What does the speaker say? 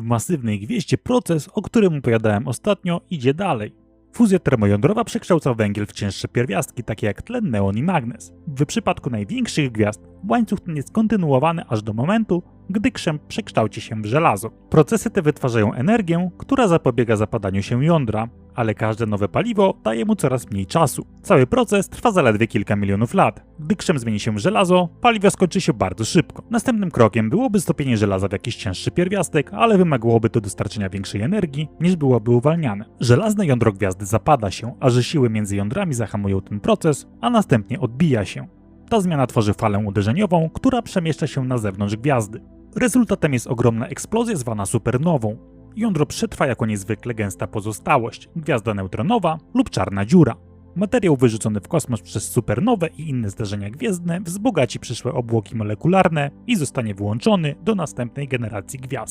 W masywnej gwieździe proces, o którym opowiadałem ostatnio, idzie dalej. Fuzja termojądrowa przekształca węgiel w cięższe pierwiastki, takie jak tlen, neon i magnez. W przypadku największych gwiazd łańcuch ten jest kontynuowany aż do momentu, gdy krzem przekształci się w żelazo. Procesy te wytwarzają energię, która zapobiega zapadaniu się jądra, ale każde nowe paliwo daje mu coraz mniej czasu. Cały proces trwa zaledwie kilka milionów lat. Gdy krzem zmieni się w żelazo, paliwo skończy się bardzo szybko. Następnym krokiem byłoby stopienie żelaza w jakiś cięższy pierwiastek, ale wymagałoby to dostarczenia większej energii niż byłoby uwalniane. Żelazne jądro gwiazdy zapada się, a że siły między jądrami zahamują ten proces, a następnie odbija się. Ta zmiana tworzy falę uderzeniową, która przemieszcza się na zewnątrz gwiazdy. Rezultatem jest ogromna eksplozja zwana supernową. Jądro przetrwa jako niezwykle gęsta pozostałość, gwiazda neutronowa lub czarna dziura. Materiał wyrzucony w kosmos przez supernowę i inne zdarzenia gwiezdne wzbogaci przyszłe obłoki molekularne i zostanie włączony do następnej generacji gwiazd.